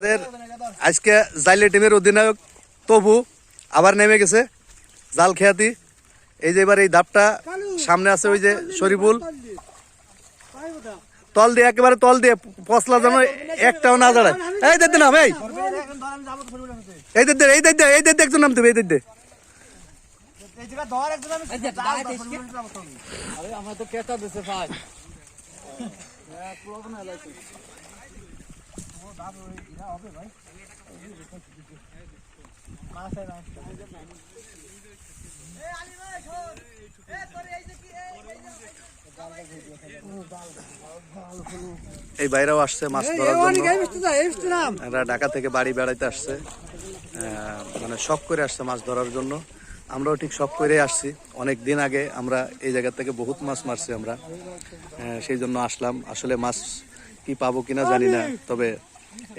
আমাদের আজকে জাইলে টিমের অধিনায়ক তবু আবার নেমে গেছে জাল খেয়াতি। এই যে এবার এই ধাপটা সামনে আছে ওই যে শরীফুল। তল দিয়ে একেবারে তল দিয়ে পশলা যেন একটাও না দাঁড়ায়। এই দেখতে নাম এই। এই দেখতে এই দেখতে এই দেখতে একজন নামতে হবে, এই দেখতে আমার তো কেতা দিছে ভাই। এই বাইরেও আসছে মাছ ধরার জন্য। এরা ঢাকা থেকে বাড়ি বেড়াইতে আসছে। মানে শখ করে আসছে মাছ ধরার জন্য। আমরাও ঠিক শখ করে আসছি। অনেক দিন আগে আমরা এই জায়গা থেকে বহুত মাছ মারছি আমরা। সেই জন্য আসলাম। আসলে মাছ কি পাবো কিনা জানি না তবে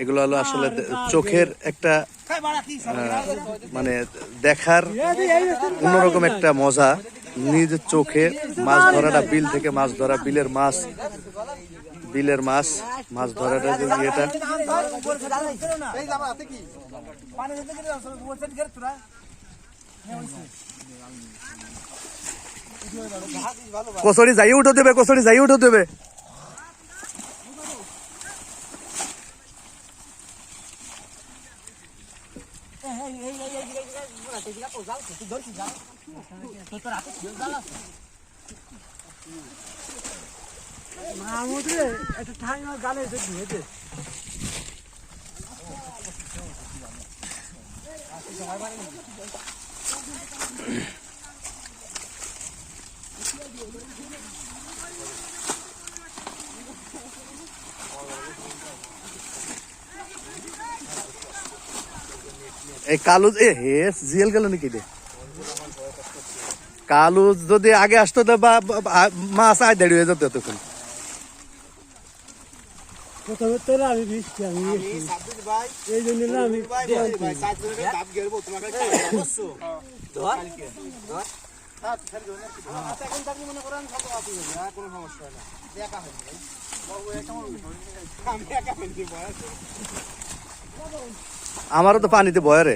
এগুলো হলো আসলে চোখের একটা মানে দেখার অন্যরকম একটা মজা। নিজের চোখে মাছ ধরাটা বিল থেকে মাছ ধরা বিলের মাছ বিলের মাছ মাছ ধরাটা যে ইয়েটা। কচড়ি যাই উঠো দেবে কচড়ি যাই উঠো দেবে। মাহমুদ রে একটা ঠাইমা গালে এসে ধুয়ে দে সবাই এই কালু এ হে জিএল গেল নাকি রে কালু যদি আগে আসতো তো বা মাছ আয় দেড় হয়ে যেত তখন। প্রথমে তো না আমি বৃষ্টি আমি এই জন্য না আমি আমারও তো পানিতে ভয় রে।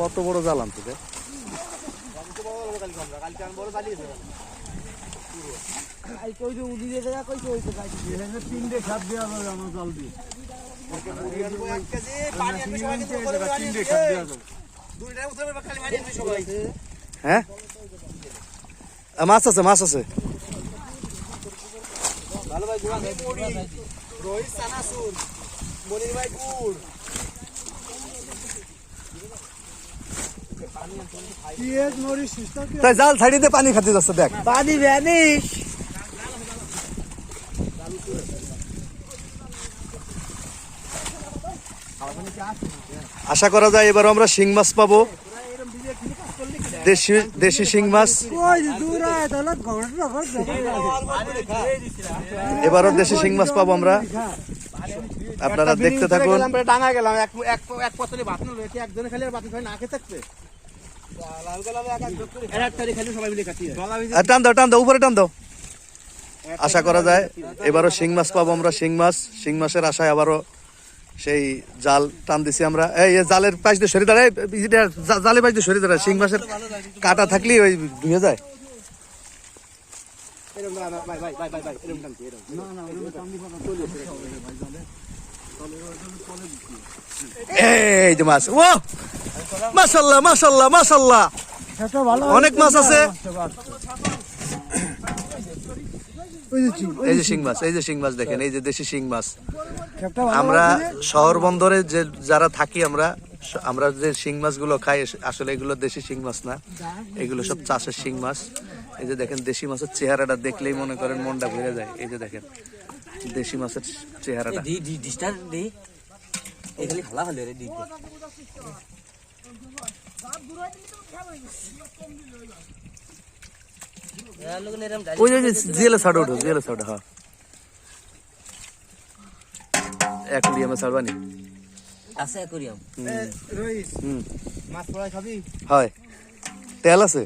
কত বড় জল যাবে হ্যাঁ? মাছ আছে মাছ আছে। পিএস মরিস সুস্থ তাই জাল দিয়ে পানি খাতে যাচ্ছে দেখ। পানি ভ্যানিশ। আশা করা যায় এবার আমরা শিং মাছ পাবো। দেশি দেশি শিং মাছ। এবারও দেশি শিং মাছ পাবো আমরা। আপনারা দেখতে থাকুন। টান উপরে টান আশা করা যায়, এবারও শিং মাছ পাবো আমরা, শিং মাছ। শিং মাছের আশায় আবারও সেই জাল টান দিছি আমরা। এই জালের পাশ দিয়ে সরে দাঁড়ায় জালের পাশ দিয়ে সরে দাঁড়ায়, শিং মাছের কাটা থাকলেই ওই ধুয়ে যায়। এই যে মাছ ও মাশাল্লাহ সেটা ভালো অনেক মাছ আছে। এই যে শিং মাছ এই যে শিং মাছ দেখেন এই যে দেশি শিং মাছ। আমরা শহর বন্দরে যে যারা থাকি আমরা আমরা যে শিং মাছগুলো খাই আসলে এগুলো দেশি শিং মাছ না। এগুলো সব চাষের শিং মাছ। এই যে দেখেন দেশি মাছের চেহারাটা দেখলেই মনে করেন মনটা ভরে যায়। এই যে দেখেন দেশি মাছের চেহারাটা। হলে রে ওই যে জেলে ছাড়ো ওঠো জেলে ছাড়ো হ্যাঁ। অ্যাকুরিয়ামে ছাড়বানি আছে অ্যাকুরিয়াম রইস। হুম। মাছ পড়াই খাবি? হয়। তেল আছে?